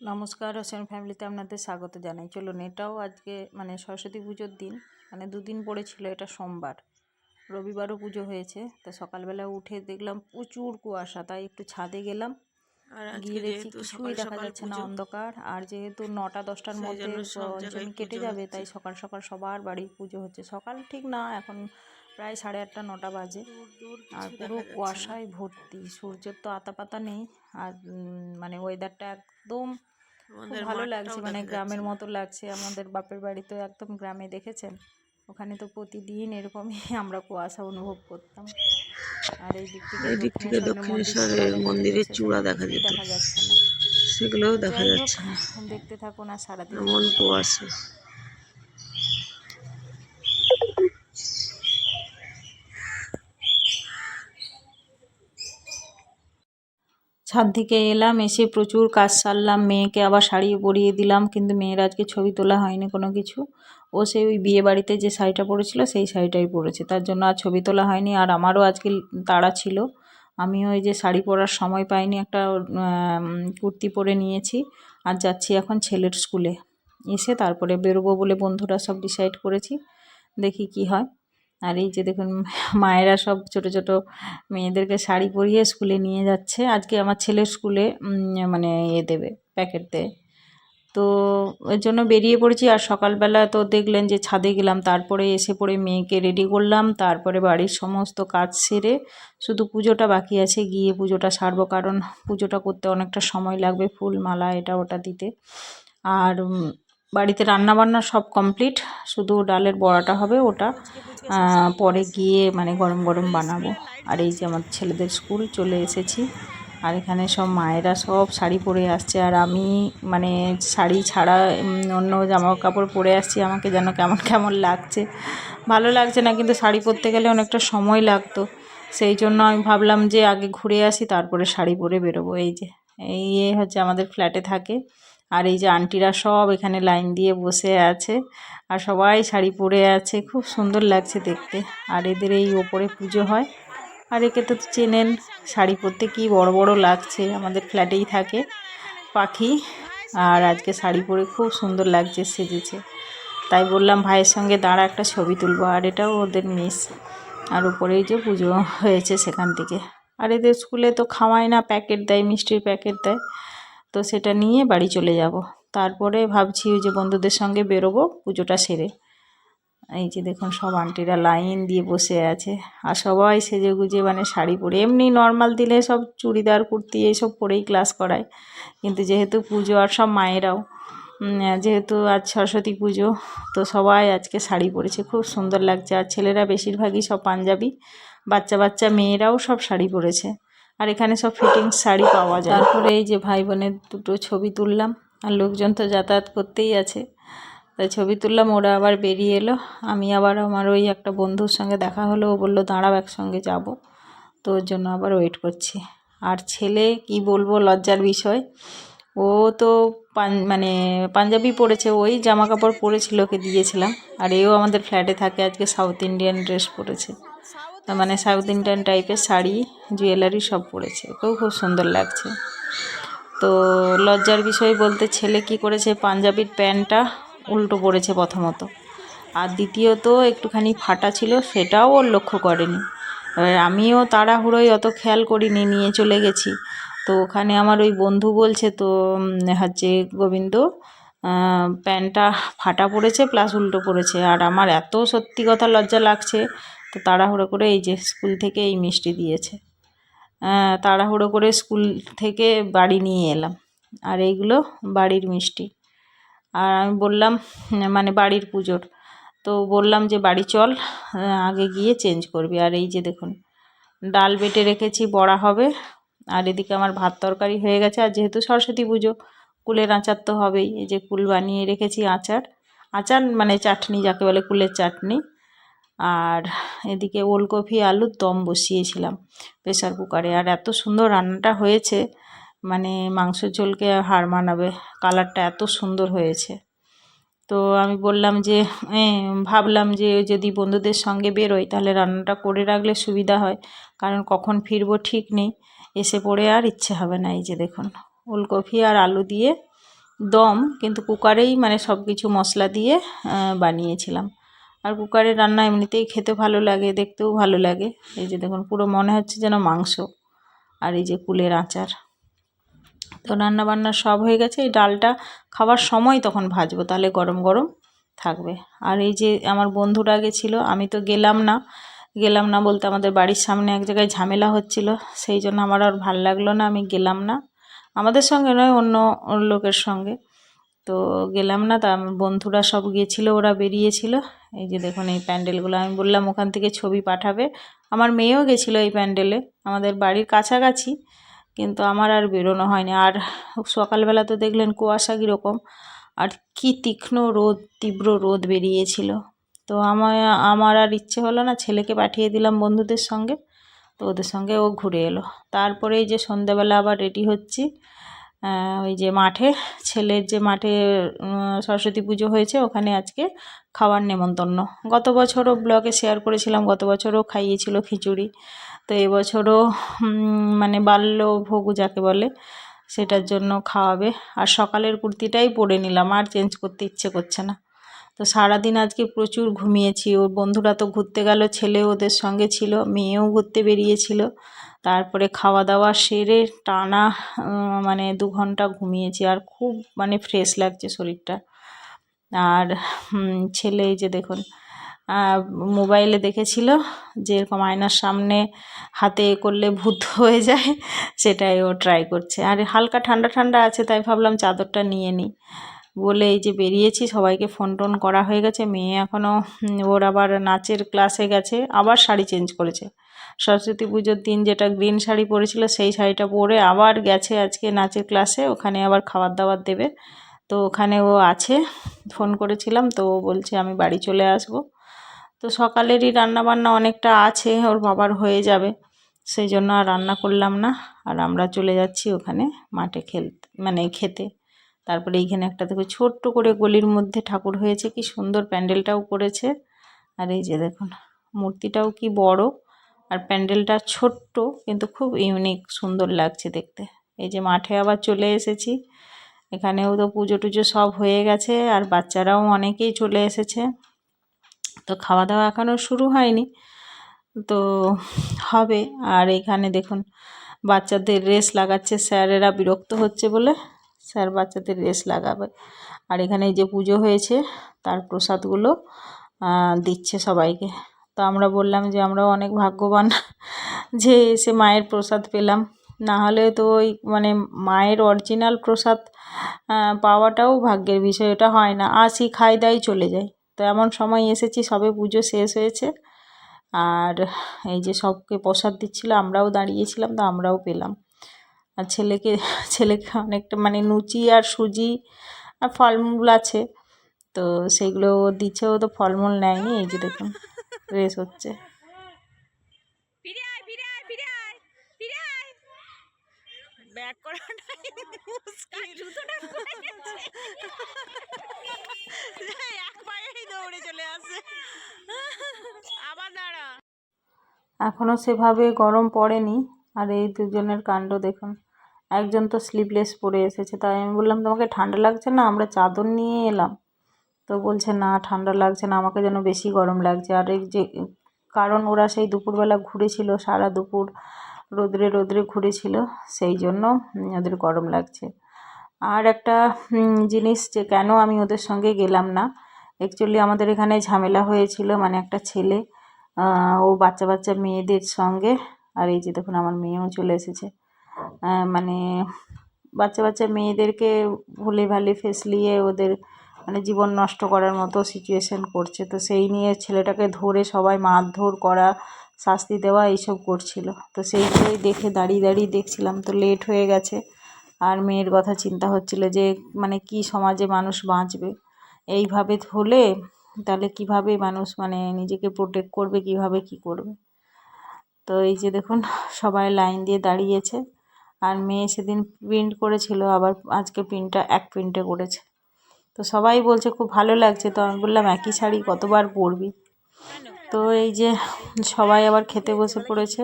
নমস্কার রসন ফ্যামিলিতে আপনাদের স্বাগত জানাই। চলুন এটাও আজকে মানে সরস্বতী পুজোর দিন মানে দুদিন পড়েছিল এটা সোমবার। রবিবারও পুজো হয়েছে তো সকালবেলা উঠে দেখলাম প্রচুর কুয়াশা তাই একটু ছাদে গেলাম। আর গিয়ে দেখছি কিছুই দেখা যাচ্ছে না অন্ধকার আর যেহেতু নটা দশটার মধ্যে কেটে যাবে তাই সকাল সকাল সবার বাড়ি পুজো হচ্ছে। সকাল ঠিক না এখন প্রায় সাড়ে আটটা নটা বাজে। আর পুরো। কুয়াশায় ভর্তি। সূর্যের তো আতা পাতা নেই। আর মানে ওয়েদারটা একদম ভালো লাগছে। মানে গ্রামের মতো লাগছে। আমাদের বাপের বাড়ি তো একদম গ্রামে দেখেছেন? ওখানে তো প্রতিদিন এরকমই আমরা কুয়াশা অনুভব করতাম। আর এই দিক থেকে এই দিক থেকে দক্ষিণেশ্বরের মন্দির দক্ষিণেশ্বরের চূড়া দেখা মন্দিরের চূড়া দেখা যেত। দেখা যাচ্ছে না। সেগুলোও দেখা যাচ্ছে না। দেখতে থাকুন আর সারাদিন এমন কুয়াশা। ছাদ থেকে এলাম, এসে প্রচুর কাজ সারলাম, মেয়েকে আবার শাড়ি পরিয়ে দিলাম, কিন্তু মেয়ের আজকে ছবি তোলা হয়নি কোনো কিছু। ও সেই ওই বিয়ে বাড়িতে যে শাড়িটা পরেছিল, সেই শাড়িটাই পরেছে। তার জন্য আর ছবি তোলা হয়নি, আর আমারও আজকে তাড়া ছিল। আমিও ওই যে শাড়ি পরার সময় পাইনি, একটা কুর্তি পরে নিয়েছি, আর যাচ্ছি এখন ছেলের স্কুলে। এসে তারপরে বেরোবো বলে বন্ধুরা সব ডিসাইড করেছি, দেখি কি হয়। আর এই যে দেখুন, মায়েরা সব ছোট ছোট মেয়েদেরকে শাড়ি পরিয়ে স্কুলে নিয়ে যাচ্ছে। আজকে আমার ছেলের স্কুলে মানে এ দেবে, প্যাকেট দেয়। তো এর জন্য বেরিয়ে পড়েছি আর সকালবেলা তো দেখলেন যে ছাদে গেলাম, তারপরে এসে পড়ে মেয়েকে রেডি করলাম, তারপরে বাড়ির সমস্ত কাজ সেরে শুধু পুজোটা বাকি আছে, গিয়ে পুজোটা সারবো, কারণ পুজোটা করতে অনেকটা সময় লাগবে, ফুল মালা এটা ওটা দিতে। আর বাড়িতে রান্না বান্না সব কমপ্লিট শুধু ডালের বড়াটা হবে ওটা। পরে গিয়ে মানে গরম গরম বানাবো। আর এই যে আমার ছেলেদের স্কুল চলে এসেছি। আর এখানে সব মায়েরা সব শাড়ি পরে আসছে। আর আমি মানে শাড়ি ছাড়া অন্য জামা কাপড় পরে আসছি। আমাকে যেন কেমন কেমন লাগছে। ভালো লাগছে না, কিন্তু শাড়ি পরতে গেলে অনেকটা সময় লাগতো। সেই জন্য আমি ভাবলাম যে আগে ঘুরে আসি, তারপরে শাড়ি পরে বেরোবো। এই যে, এই এ হচ্ছে আমাদের ফ্ল্যাটে থাকে। আর এই যে আন্টিরা সব এখানে লাইন দিয়ে বসে আছে আর সবাই শাড়ি পরে আছে, খুব সুন্দর লাগছে দেখতে। আর এদের এই ওপরে পুজো হয়। আর একে তো চেনেন শাড়ি পরতে কি বড় বড় লাগছে, আমাদের ফ্ল্যাটেই থাকে পাখি। আর আজকে শাড়ি পরে খুব সুন্দর লাগছে, সেজেছে। তাই বললাম ভাইয়ের সঙ্গে দাঁড়া, একটা ছবি তুলবো। আর এটাও ওদের মিস। আর উপরেই যে পুজো হয়েছে সেখান থেকে। আর এদের স্কুলে তো খাওয়ায় না, প্যাকেট দেয়, মিষ্টির প্যাকেট দেয়। তো সেটা নিয়ে বাড়ি চলে যাব। তারপরে ভাবছি ওই যে বন্ধুদের সঙ্গে বেরোবো, পুজোটা সেরে। এই যে দেখুন, সব আন্টিরা লাইন দিয়ে বসে আছে। আর সবাই সেজে গুজে মানে শাড়ি পরে, এমনি নর্মাল দিলে সব চুড়িদার, কুর্তি এইসব পরেই ক্লাস করায়। কিন্তু যেহেতু পুজো আর সব মায়েরাও যেহেতু আজ সরস্বতী পুজো, তো সবাই আজকে শাড়ি পরেছে। খুব সুন্দর লাগছে। আর ছেলেরা বেশিরভাগই সব পাঞ্জাবি, বাচ্চা বাচ্চা মেয়েরাও সব শাড়ি পরেছে। আর এখানে সব ফিটিংস শাড়ি পাওয়া যায়। তারপরে এই যে ভাই বোনের দুটো ছবি তুললাম। আর লোকজন তো যাতায়াত করতেই আছে। তাই ছবি তুললাম, ওরা আবার বেরিয়ে এলো। আমি আবার আমার ওই একটা বন্ধুর সঙ্গে দেখা হলো। ও বলল, দাঁড়াও, একসঙ্গে যাব। তো ওর জন্য আবার ওয়েট করছি। আর ছেলে, কি বলব, লজ্জার বিষয়। ও তো মানে পাঞ্জাবি পরেছে, ওই জামা কাপড় পরেছিল ওকে দিয়েছিলাম। আর এও আমাদের ফ্ল্যাটে থাকে, আজকে সাউথ ইন্ডিয়ান ড্রেস পরেছে। মানে সাউথ ইন্ডিয়ান টাইপের শাড়ি জুয়েলারি সব পরেছে ওকেও খুব সুন্দর লাগছে। তো লজ্জার বিষয় বলতে ছেলে কি করেছে, পাঞ্জাবির প্যান্টটা উল্টো পড়েছে প্রথমত। আর দ্বিতীয়ত একটুখানি ফাটা ছিল, সেটাও ওর লক্ষ্য করেনি। এবার আমিও তাড়াহুড়োই অত খেয়াল করিনি, নিয়ে চলে গেছি। তো ওখানে আমার ওই বন্ধু বলছে, তো হচ্ছে গোবিন্দ প্যান্টটা ফাটা পড়েছে প্লাস উল্টো পড়েছে। আর আমার এত সত্যি কথা লজ্জা লাগছে তো তাড়াহুড়ো করে এই যে স্কুল থেকে এই মিষ্টি দিয়েছে। তাড়াহুড়ো করে স্কুল থেকে বাড়ি নিয়ে এলাম। আর এইগুলো বাড়ির মিষ্টি। আর আমি বললাম মানে বাড়ির পুজোর। তো বললাম যে, বাড়ি চল আগে গিয়ে চেঞ্জ করবি। আর এই যে দেখুন, ডাল বেটে রেখেছি, বড়া হবে। আর এদিকে আমার ভাত তরকারি হয়ে গেছে। আর যেহেতু সরস্বতী পুজো, কুলের আচার তো হবেই। এই যে কুল বানিয়ে রেখেছি আচার। আচার মানে চাটনি, যাকে বলে কুলের চাটনি। আর এদিকে ওলকপি আলুর দম বসিয়েছিলাম প্রেসার কুকারে। আর এত সুন্দর রান্নাটা হয়েছে মানে মাংসের ঝোলকে হার মানাবে, কালারটা এত সুন্দর হয়েছে। তো আমি বললাম যে ভাবলাম যে যদি বন্ধুদের সঙ্গে বেরোই, তাহলে রান্নাটা করে রাখলে সুবিধা হয়, কারণ কখন ফিরবো ঠিক নেই, এসে পড়ে আর ইচ্ছে হবে না। এই যে দেখুন, ওলকপি আর আলু দিয়ে দম, কিন্তু কুকারেই মানে সব কিছু মশলা দিয়ে বানিয়েছিলাম। আর কুকারের রান্না এমনিতেই খেতে ভালো লাগে, দেখতেও ভালো লাগে। এই যে দেখুন, পুরো মনে হচ্ছে যেন মাংস আর এই যে কুলের আচার। তো রান্না বান্না সব হয়ে গেছে, এই ডালটা খাওয়ার সময় তখন ভাজবো, তাহলে গরম গরম থাকবে। আর এই যে আমার বন্ধুরা আগে ছিল, আমি তো গেলাম না। গেলাম না বলতে আমাদের বাড়ির সামনে এক জায়গায় ঝামেলা হচ্ছিল, সেই জন্য আমার আর ভালো লাগল না, আমি গেলাম না। আমাদের সঙ্গে নয়, অন্য লোকের সঙ্গে। তো গেলাম না তা বন্ধুরা সব গিয়েছিল ওরা বেরিয়েছিল। এই যে দেখুন, এই প্যান্ডেলগুলো, আমি বললাম ওখান থেকে ছবি পাঠাবে। আমার মেয়েও গেছিল এই প্যান্ডেলে, আমাদের বাড়ির কাছাকাছি, কিন্তু আমার আর বেরোনো হয়নি। আর সকালবেলা তো দেখলেন কুয়াশা কীরকম, আর কি তীক্ষ্ণ রোদ, তীব্র রোদ বেরিয়েছিল। তো আমার আমার আর ইচ্ছে হলো না, ছেলেকে পাঠিয়ে দিলাম বন্ধুদের সঙ্গে, তো ওদের সঙ্গে ও ঘুরে এলো। তারপরে এই যে সন্ধ্যাবেলা আবার রেডি হচ্ছি ওই যে মাঠে, ছেলের যে মাঠে সরস্বতী পুজো হয়েছে, ওখানে আজকে খাওয়ার নেমন্তন্ন। গত বছরও ব্লগে শেয়ার করেছিলাম, গত বছরও খাইয়েছিল খিচুড়ি। তো এবছরও মানে বাল্য ভোগ যাকে বলে, সেটার জন্য খাওয়াবে। আর সকালের কুর্তিটাই পরে নিলাম, আর চেঞ্জ করতে ইচ্ছে করছে না। তো সারাদিন আজকে প্রচুর ঘুমিয়েছি। ওর বন্ধুরা তো ঘুরতে গেল, ছেলে ওদের সঙ্গে ছিল, মেয়েও ঘুরতে বেরিয়েছিল। তারপরে খাওয়া দাওয়া সেরে টানা মানে দু ঘণ্টা ঘুমিয়েছি আর খুব মানে ফ্রেশ লাগছে শরীরটা। আর ছেলে এই যে দেখুন মোবাইলে দেখেছিল যে এরকম আয়নার সামনে হাতে করলে ভূত হয়ে যায়, সেটাই ও ট্রাই করছে। আর হালকা ঠান্ডা ঠান্ডা আছে, তাই ভাবলাম চাদরটা নিয়ে নিই। বলে এই যে বেরিয়েছি, সবাইকে ফোন টোন করা হয়ে গেছে। মেয়ে এখনও ওর আবার নাচের ক্লাসে গেছে, আবার শাড়ি চেঞ্জ করেছে। সরস্বতী পুজোর দিন যেটা গ্রিন শাড়ি পরেছিল, সেই শাড়িটা পরে আবার গেছে আজকে নাচের ক্লাসে ওখানে আবার খাবার দাবার দেবে। তো ওখানে ও আছে ফোন করেছিলাম, তো ও বলছে আমি বাড়ি চলে আসব। তো সকালেরই রান্না বান্না অনেকটা আছে, ওর বাবার হয়ে যাবে, সেই জন্য আর রান্না করলাম না। আর আমরা চলে যাচ্ছি ওখানে মাঠে খেলতে মানে খেতে। তারপরে এইখানে একটা দেখো ছোট্ট করে গলির মধ্যে ঠাকুর হয়েছে, কি সুন্দর প্যান্ডেলটাও করেছে। আর এই যে দেখুন, মূর্তিটাও কি বড় আর প্যান্ডেলটা ছোট্ট, কিন্তু খুব ইউনিক সুন্দর লাগছে দেখতে। এই যে মাঠে আবার চলে এসেছি, এখানেও তো পুজো টুজো সব হয়ে গেছে আর বাচ্চারাও অনেকেই চলে এসেছে। তো খাওয়া দাওয়া এখনও শুরু হয়নি, তো হবে। আর এখানে দেখুন, বাচ্চাদের রেস লাগাচ্ছে, স্যারেরা বিরক্ত হচ্ছে বলে স্যার বাচ্চাদের রেস লাগাবে। আর এখানে যে পুজো হয়েছে, তার প্রসাদগুলো দিচ্ছে সবাইকে। তো আমরা বললাম যে আমরাও অনেক ভাগ্যবান যে এসে মায়ের প্রসাদ পেলাম। না হলে তো ওই মানে মায়ের অরিজিনাল প্রসাদ পাওয়াটাও ভাগ্যের বিষয় এটা হয় না। আসি, খাই দাই চলে যাই। তো এমন সময় এসেছি, সবে পুজো শেষ হয়েছে। আর এই যে সবকে প্রসাদ দিচ্ছিল, আমরাও দাঁড়িয়েছিলাম তো আমরাও পেলাম। আর ছেলেকে ছেলেকে অনেকটা মানে লুচি আর সুজি আর ফলমূল আছে। তো সেগুলো ও দিচ্ছে ও তো ফলমূল নেয়নি এই যে দেখুন রেস হচ্ছে। ফিরে আয় ফিরে আয় ফিরে আয় ফিরে আয়। ব্যাক করাটাই মুশকিল। জুতোটা খুলে গেছে। এক পায়েই দৌড়ে চলে আসে। আবার দাঁড়া। এখনও সেভাবে গরম পড়েনি আর এই দুজনের কাণ্ড দেখুন। একজন তো স্লিভলেস পরে এসেছে। তাই আমি বললাম, তোমাকে ঠান্ডা লাগছে না? আমরা চাদর নিয়ে এলাম। তো বলছে, না, ঠান্ডা লাগছে না, আমাকে যেন বেশি গরম লাগছে। আর এই যে, কারণ ওরা সেই দুপুরবেলা ঘুরেছিল, সারা দুপুর রোদ্রে রোদ্রে ঘুরেছিল, সেই জন্য ওদের গরম লাগছে। আর একটা জিনিস যে, কেন আমি ওদের সঙ্গে গেলাম না? অ্যাকচুয়ালি আমাদের এখানে ঝামেলা হয়েছিল মানে একটা ছেলে ও বাচ্চা বাচ্চা মেয়েদের সঙ্গে। আর এই যে, দেখুন, আমার মেয়েও চলে এসেছে। মানে বাচ্চা বাচ্চা মেয়েদেরকে ভুলে ভালে ফেসলিয়ে ওদের মানে জীবন নষ্ট করার মতো সিচুয়েশন করছে। তো সেই নিয়ে ছেলেটাকে ধরে সবাই মারধর করা, শাস্তি দেওয়া এইসব করছিল। তো সেইগুলোই দেখে দাঁড়িয়ে দাঁড়িয়ে দেখছিলাম। তো লেট হয়ে গেছে। আর মেয়ের কথা চিন্তা হচ্ছিল যে মানে কি সমাজে মানুষ বাঁচবে? এইভাবে হলে তাহলে কীভাবে মানুষ মানে নিজেকে প্রোটেক্ট করবে? কীভাবে কি করবে? তো এই যে দেখুন, সবাই লাইন দিয়ে দাঁড়িয়েছে। আর মেয়ে সেদিন প্রিন্ট করেছিল, আবার আজকে প্রিন্টটা এক প্রিন্টে করেছে। তো সবাই বলছে, খুব ভালো লাগছে তো। আমি বললাম, একই শাড়ি কতবার পরবি? তো এই যে সবাই আবার খেতে বসে পড়েছে।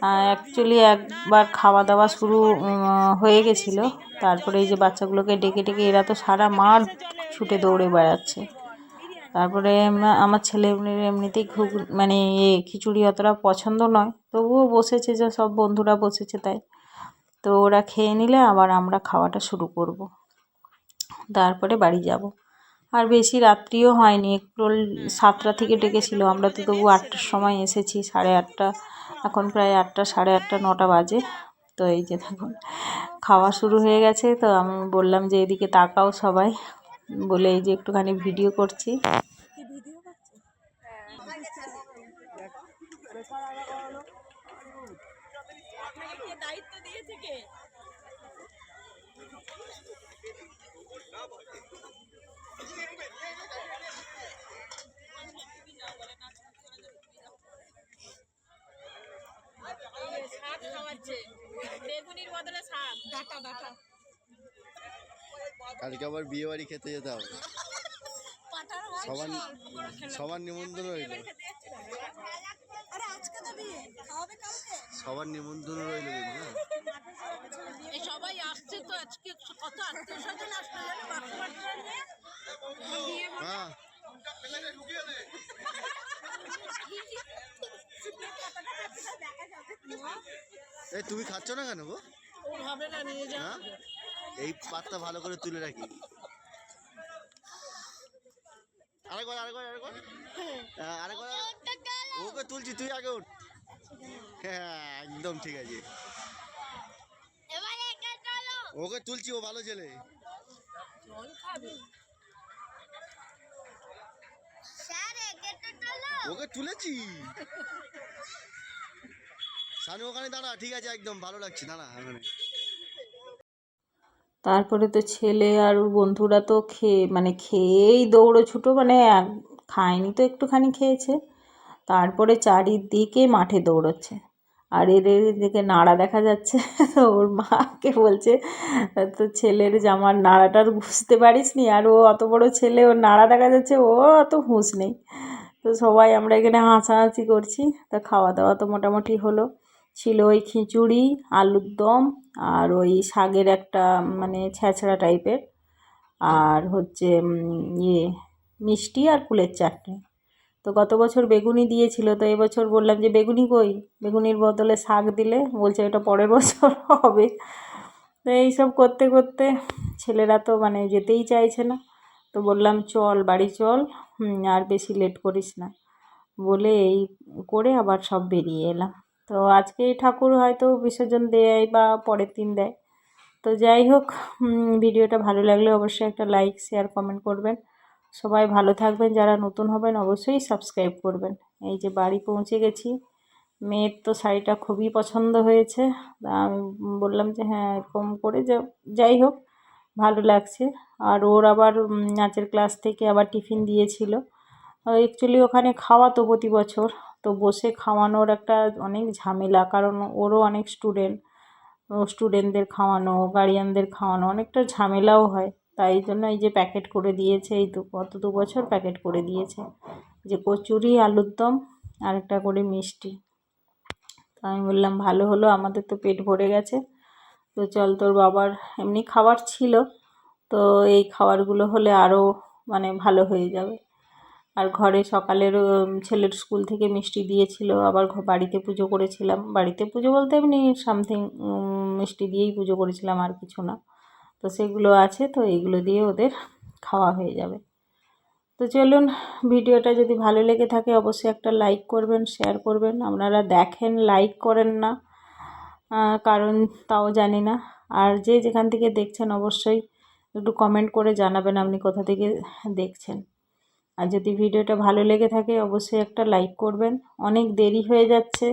অ্যাকচুয়ালি একবার খাওয়া দাওয়া শুরু হয়ে গেছিল। তারপরে এই যে বাচ্চাগুলোকে ডেকে ডেকে, এরা তো সারা মাঠ ছুটে দৌড়ে বেড়াচ্ছে। তারপরে আমার ছেলে এমনি- এমনিতেই খুব মানে এ খিচুড়ি অতটা পছন্দ নয়। তবুও বসেছে, যে সব বন্ধুরা বসেছে তাই। তো ওরা খেয়ে নিলে আবার আমরা খাওয়াটা শুরু করব। তারপরে বাড়ি যাব। আর বেশি রাত্রিও হয়নি, একটু সাতটা থেকে ডেকেছিল। আমরা তো তবু আটটার সময় এসেছি, সাড়ে আটটা। এখন প্রায় আটটা, সাড়ে আটটা, নটা বাজে। তো এই যে দেখুন খাওয়া শুরু হয়ে গেছে। তো আমি বললাম যে এদিকে তাকাও সবাই। বলে এই যে একটুখানি ভিডিও করছি দায়িত্ব দিয়েছে কে এই যে শাক খাওয়াচ্ছে বেগুনির বদলে শাক ডাটা ডাটা কালকে আবার বিয়ে বাড়ি খেতে যেতে হবে। সবার সবার নিমন্ত্রণ রইল সবার নিমন্ত্রণ রইল হ্যাঁ? এই সবাই আসছে তো আজকে কত আত্মীয় স্বজন আসলো জানো? বাপু বাড়িতে নিয়ে। হ্যাঁ। এই তুমি খাচ্ছ না কেন গো? হবে না নিয়ে যা হ্যাঁ? এই পাতটা ভালো করে তুলে রাখি। আরেকবার আরেকবার আরেকবার। আরেকবার। ওকে তুলছি তুই আগে উঠ। হ্যাঁ একদম ঠিক আছে। ওকে তুলছি ও ভালো ছেলে। ওকে তুলেছি। সানু ওখানে দাঁড়া ঠিক আছে একদম ভালো লাগছে দাঁড়া ওখানে। তারপরে তো ছেলে আর ওর বন্ধুরা তো খেয়ে মানে খেয়েই দৌড়ো ছুটো মানে খায়নি তো একটুখানি খেয়েছে। তারপরে চারিদিকে মাঠে দৌড়চ্ছে। আর এদের দিকে নাড়া দেখা যাচ্ছে। তো ওর মাকে বলছে তো ছেলের জামার নাড়াটার বুঝতে পারিস নি আর ও অত বড় ছেলে, ওর নাড়া দেখা যাচ্ছে, ও অত হুঁশ নেই। তো সবাই আমরা এখানে হাসাহাসি করছি। তা খাওয়া দাওয়া তো মোটামুটি হলো। ছিল ওই খিচুড়ি, আলুর দম আর ওই শাকের একটা মানে ছ্যাঁচড়া টাইপের আর হচ্ছে ইয়ে মিষ্টি আর কুলের চাটনি। তো গত বছর বেগুনি দিয়েছিল, তো এবছর বললাম যে, বেগুনি কই? বেগুনির বদলে শাক দিলে, বলছে এটা পরের বছর হবে। তো এইসব করতে করতে ছেলেরা তো মানে যেতেই চাইছে না। তো বললাম, চল, বাড়ি চল আর বেশি লেট করিস না। বলে এই করে আবার সব বেরিয়ে এলাম। তো আজকে ঠাকুর হয়তো বিসর্জন দেয় বা পরের দিন দেয়। তো যাই হোক ভিডিওটা ভালো লাগলে অবশ্যই একটা লাইক, শেয়ার, কমেন্ট করবেন। সবাই ভালো থাকবেন, যারা নতুন হবেন অবশ্যই সাবস্ক্রাইব করবেন। এই যে বাড়ি পৌঁছে গেছি, মেয়ের তো শাড়িটা খুবই পছন্দ হয়েছে। তা আমি বললাম যে হ্যাঁ কম করে যাই হোক, ভালো লাগছে। আর ওর আবার নাচের ক্লাস থেকে আবার টিফিন দিয়েছিল। অ্যাকচুয়ালি ওখানে খাওয়াতো প্রতি বছর, তো বসে খাওয়ানোর একটা অনেক ঝামেলা, কারণ ওরও অনেক স্টুডেন্ট স্টুডেন্টদের খাওয়ানো গার্ডিয়ানদের খাওয়ানো, অনেকটা ঝামেলাও হয়। তাই জন্য এই যে প্যাকেট করে দিয়েছে, এই দু গত দু বছর প্যাকেট করে দিয়েছে। যে কচুরি, আলুর দম আর একটা করে মিষ্টি। তো আমি বললাম, ভালো হলো, আমাদের তো পেট ভরে গেছে। তো চল, তোর বাবার এমনি খাবার ছিল। তো এই খাবারগুলো হলে আরও মানে ভালো হয়ে যাবে। আর ঘরে সকালের ছেলের স্কুল থেকে মিষ্টি দিয়েছিল। আবার বাড়িতে পুজো করেছিলাম। বাড়িতে পুজো বলতে এমনি সামথিং মিষ্টি দিয়েই পুজো করেছিলাম, আর কিছু না। তো সেগুলো আছে, তো এইগুলো দিয়ে ওদের খাওয়া হয়ে যাবে। তো চলুন, ভিডিওটা যদি ভালো লেগে থাকে অবশ্যই একটা লাইক করবেন শেয়ার করবেন। আপনারা দেখেন লাইক করেন না কারণ তাও জানি না। আর যে যেখান থেকে দেখছেন অবশ্যই একটু কমেন্ট করে জানাবেন আপনি কোথা থেকে দেখছেন। আর যদি ভিডিওটা ভালো লেগে থাকে অবশ্যই একটা লাইক করবেন। অনেক দেরি হয়ে যাচ্ছে,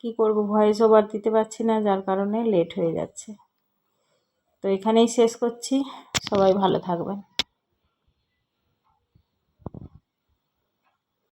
কি করব? ভয়েস ওভার দিতে পারছি না, যার কারণে লেট হয়ে যাচ্ছে। তো এখানেই শেষ করছি। সবাই ভালো থাকবেন।